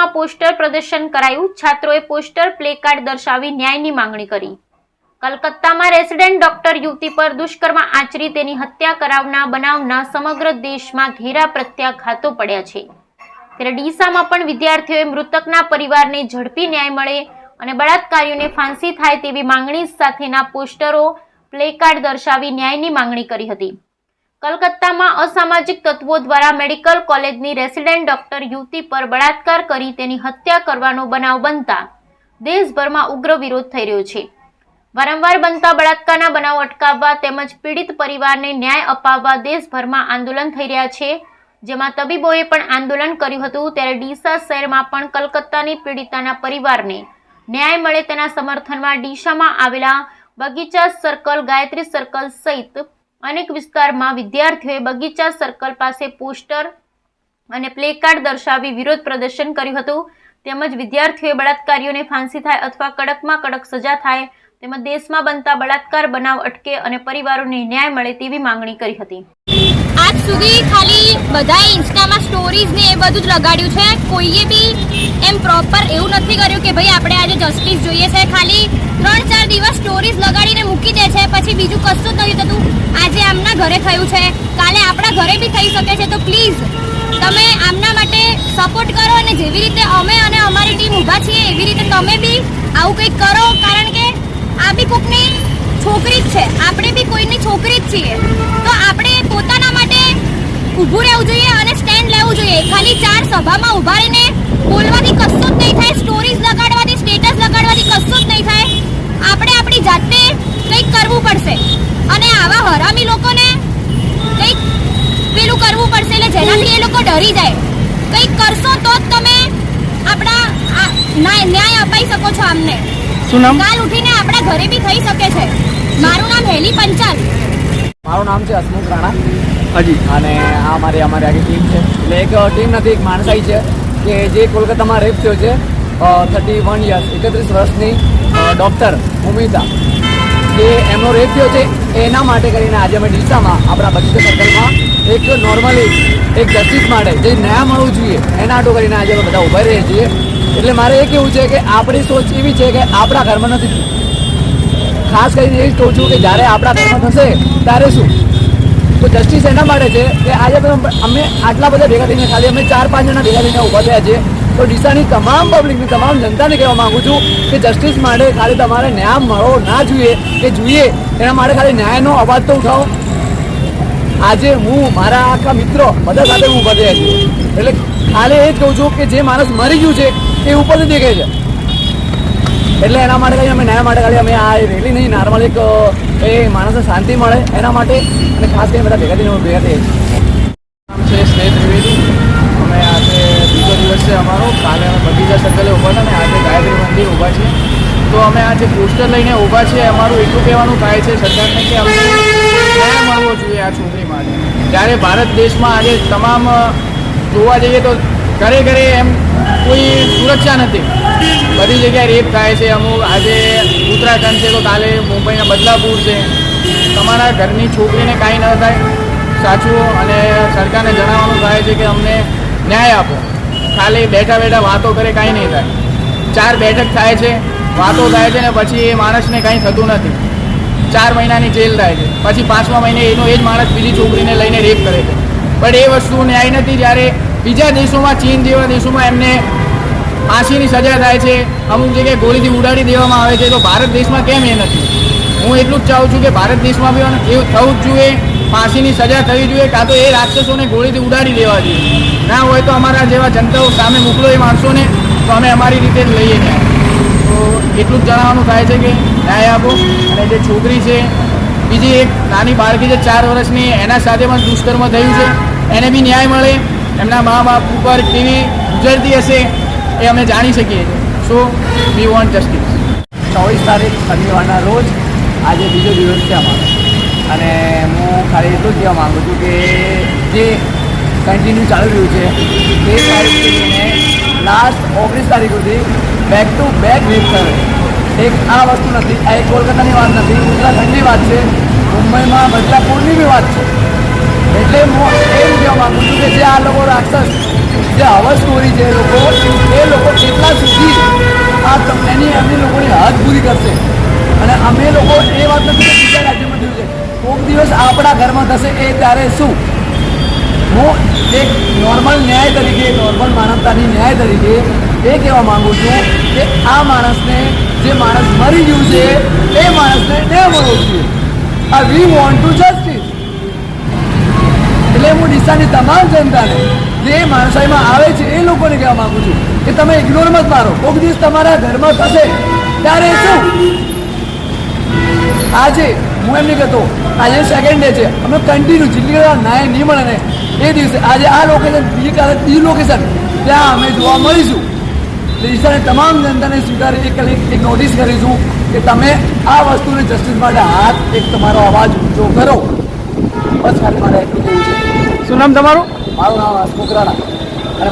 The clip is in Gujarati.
કલકત્તામાં પોસ્ટર પ્રદર્શન કરાયું. છાત્રોએ પોસ્ટર પ્લેકાર્ડ દર્શાવી ન્યાયની માંગણી કરી. કલકત્તામાં રેસિડેન્ટ ડોક્ટર યુવતી પર દુષ્કર્મ આચરી તેની હત્યા કરાવના બનાવના સમગ્ર દેશમાં ઘેરા પ્રત્યાઘાતો પડ્યા છે. ત્યારે ડીસામાં પણ વિદ્યાર્થીઓએ મૃતકના પરિવારને ઝડપી ન્યાય મળે અને બળાત્કારીઓને ફાંસી થાય તેવી માંગણી સાથેના પોસ્ટરો પ્લેકાર્ડ દર્શાવી ન્યાયની માંગણી કરી હતી. કલકત્તામાં અસામાજિક તત્વો દ્વારા મેડિકલ કોલેજની રેસિડેન્ટ ડોક્ટર યુવતી પર બળાત્કાર કરી તેની હત્યા કરવાનો બનાવ બનતા દેશભરમાં ઉગ્ર વિરોધ થઈ રહ્યો છે. વારંવાર બનતા બળાત્કારના બનાવ અટકાવવા તેમજ પીડિત પરિવારને ન્યાય અપાવવા દેશભરમાં આંદોલન થઈ રહ્યા છે. જેમાં તબીબોએ પણ આંદોલન કર્યું હતું ત્યારે ડીસા શહેરમાં પણ કલકત્તાની પીડિતાના પરિવારને ન્યાય મળે તેના સમર્થનમાં ડીસામાં આવેલા બગીચા સર્કલ, ગાયત્રી સર્કલ સહિત અનેક વિસ્તારમાં વિદ્યાર્થીઓએ બગીચા સર્કલ પાસે પોસ્ટર અને પ્લેકાર્ડ દર્શાવી વિરોધ પ્રદર્શન કર્યું હતું. તેમજ વિદ્યાર્થીઓએ બળાત્કારીઓને ફાંસી થાય અથવા કડકમાં કડક સજા થાય, તેમજ દેશમાં બનતા બળાત્કાર બનાવ અટકે અને પરિવારોને ન્યાય મળે તેવી માંગણી કરી હતી. આજ સુધી ખાલી બધા ઇન્સ્ટામાં સ્ટોરીઝ ને એ બધું જ લગાડ્યું છે. કોઈએ બી એમ પ્રોપર એવું નથી કર્યું કે ભાઈ આપણે આજે જસ્ટિસ જોઈએ છે. ખાલી ત્રણ ચાર દિવસ સ્ટોરીઝ લગાડીને મૂકી દે છે. પછી બીજું કશું જ નથી થતું. આજે આમના ઘરે થયું છે. કાલે આપણા ઘરે બી થઈ શકે છે. તો પ્લીઝ તમે આમના માટે સપોર્ટ કરો અને જેવી રીતે અમે અને અમારી ટીમ ઊભા છીએ, એવી રીતે તમે બી આવું કંઈક કરો. કારણ કે આ બી કોકની છોકરી જ છે. આપણે બી કોઈની છોકરી જ છીએ. તો આપણે પોતાના માટે ઊભું રહેવું જોઈએ. ખાલી ચાર સભામાં ઊભા રહીને બોલવાથી કશું જ નહીં થાય સ્ટોરીઝ લગાડવાથી સ્ટેટસ લગાડવાથી કશું જ નહીં થાય. આપણે આપણી જાતે કંઈક કરવું પડશે. અને આવા હરામી લોકોને કંઈક પેલું કરવું પડશે એટલે જેનાથી એ લોકો ડરી જાય. કંઈક કરશો તો જ તમે આપણા ન્યાય અપાઈ શકો છો આમને. કાલ ઉઠીને આપણા ઘરે બી થઈ શકે છે. મારું નામ હેલી પંચાલ. મારું નામ છે હસમુખ રાણા. હાજી. અને આ મારી અમારી આખી ટીમ છે. એટલે એક ટીમ નથી, એક માણસાઈ છે કે જે કોલકાતામાં રેપ થયો છે થર્ટી વન યર્સ એકત્રીસ વર્ષની ડૉક્ટર ઉમિતા. એ એમનો રેપ થયો છે, એના માટે કરીને આજે અમે ડીસામાં, આપણા બગીચા સર્કલમાં એક નોર્મલી એક જસ્ટિસ માટે જે ન્યાય મળવું જોઈએ, એના આટો કરીને આજે અમે બધા ઊભા રહીએ છીએ. એટલે મારે એ કહેવું છે કે આપણી સોચ એવી છે કે આપણા ઘરમાં નથી. ખાસ કરીને એ જ કહું છું કે જ્યારે આપણા ઘરમાં થશે, ત્યારે શું? તો જસ્ટિસ એના માટે છે કે આજે અમે આટલા બધા ભેગા થઈને ખાલી અમે ચાર પાંચ જણા ભેગા થઈને ઊભા થયા છે તો ડીસાની તમામ પબ્લિકની તમામ જનતાને કહેવા માંગુ છું કે જસ્ટિસ માટે ખાલી તમારે ન્યાય મળવો ના જોઈએ કે જોઈએ. એના માટે ખાલી ન્યાયનો અવાજ તો ઉઠાવો. આજે હું, મારા આખા મિત્રો બધા સાથે હું ઊભા થયા છું એટલે ખાલી એ જ કહું છું કે જે માણસ મરી ગયું છે એ ઉપરથી દેખાય છે. એટલે એના માટે ખાલી અમે ન્યાય માટે ખાલી અમે આ રેલી નહીં નોર્મલ એક એ માણસને શાંતિ મળે એના માટે અને ખાસ કરીને બધા ભેગા થઈને ભેગા થઈએ નામ છે સ્નેહ ત્રિવેદી. અમે આજે બીજો દિવસ છે અમારો. કાલે અમે બગીચા સર્કલે ઊભા હતા ને આજે ગાયત્રી મંદિર ઊભા છે. તો અમે આજે પોસ્ટર લઈને ઊભા છીએ. અમારું એટલું કહેવાનું થાય છે સરકારને કે અમને ન્યાય મળવો જોઈએ આ છોકરી માટે જ્યારે ભારત દેશમાં આજે તમામ જોવા જઈએ તો ઘરે ઘરે એમ કોઈ સુરક્ષા નથી. બધી જગ્યાએ રેપ થાય છે. અમુક આજે ઉત્તરાખંડ છે તો કાલે મુંબઈના બદલાપુર છે. તમારા ઘરની છોકરીને કાંઈ ન થાય. સાચું અને સરકારને જણાવવાનું થાય છે કે અમને ન્યાય આપો. ખાલી બેઠા બેઠા વાતો કરે કાંઈ નહીં થાય. ચાર બેઠક થાય છે, વાતો થાય છે ને પછી એ માણસને કાંઈ થતું નથી. ચાર મહિનાની જેલ થાય છે. પછી પાંચમા મહિને એનો એ જ માણસ બીજી છોકરીને લઈને રેપ કરે છે. પણ એ વસ્તુ ન્યાય નથી. જ્યારે બીજા દેશોમાં, ચીન જેવા દેશોમાં એમને ફાંસીની સજા થાય છે, અમુક જગ્યાએ ગોળીથી ઉડાડી દેવામાં આવે છે, તો ભારત દેશમાં કેમ એ નથી? હું એટલું જ ચાહું છું કે ભારત દેશમાં બી એવું થવું જ જોઈએ, ફાંસીની સજા થવી જોઈએ, કાં તો એ રાક્ષસોને ગોળીથી ઉડાડી દેવા જોઈએ. ના હોય તો અમારા જેવા જનતાઓ સામે મોકલો એ માણસોને, તો અમે અમારી રીતે જ લઈએ ત્યાં તો એટલું જ જણાવવાનું થાય છે કે ન્યાય આપો. અને જે છોકરી છે, બીજી એક નાની બાળકી છે ચાર વર્ષની, એના સાથે પણ દુષ્કર્મ થયું છે. એને બી ન્યાય મળે. એમના મા બાપ ઉપર કેવી ગુજરતી હશે? એ અમે જાણી શકીએ છીએ. સો વી વોન્ટ જસ્ટિસ ચોવીસ તારીખ શનિવારના રોજ આજે બીજો દિવસ છે અમારો. અને હું ખાલી એટલું જ કહેવા માગું છું કે જે કન્ટિન્યુ ચાલી રહ્યું છે, તે તારીખથી લઈને લાસ્ટ ઓગણીસ તારીખ સુધી બેક ટુ બેક રેપ થયો એક આ વસ્તુ નથી, આ એક કોલકાતાની વાત નથી, ઉત્તરાખંડની વાત છે, મુંબઈમાં બદલાપુરની બી વાત છે. એટલે હું એમ કહેવા માગું છું કે જે આ લોકો રાક્ષસ, જે હવસ કોરી છે લોકો આ એની એમની લોકોની હાથ પૂરી કરશે. અને અમે લોકો એ વાત નથી કે બીજા રાજ્યમાં થયું છે. કોઈક દિવસ આપણા ઘરમાં થશે એ ત્યારે શું? હું એક નોર્મલ ન્યાય તરીકે નોર્મલ માનવતાની ન્યાય તરીકે એ કહેવા માગું છું કે આ માણસને જે માણસ મરી ગયું છે, એ માણસને ન્યાય મળવો જોઈએ. આ વી વોન્ટ ટુ જસ્ટિસ એટલે હું ડીસાની તમામ જનતાને જે માણસાઈમાં આવે છે એ લોકોને કહેવા માંગુ છું કે તમે ઇગ્નોર મત મારો. કોઈક દિવસ તમારા ઘરમાં થશે. ત્યારે શું? આજે હું એમ નહીં કહેતો, આજે સેકન્ડ ડે છે. અમે કન્ટિન્યુ જિલ્લા નાય નહીં મળે ને એ દિવસે આજે આ લોકેશન બીજી કાલે બીજી લોકેશન ત્યાં અમે જોવા મળીશું. ડીસાની તમામ જનતાને સ્વીકારી એક એક નોટિસ કરીશું કે તમે આ વસ્તુની જસ્ટિસ માટે હાથ એક તમારો અવાજ ઊંચો કરો. બસ મારે એટલું છે. શું નામ તમારું? મારું નામ હસમુખ રાણા અને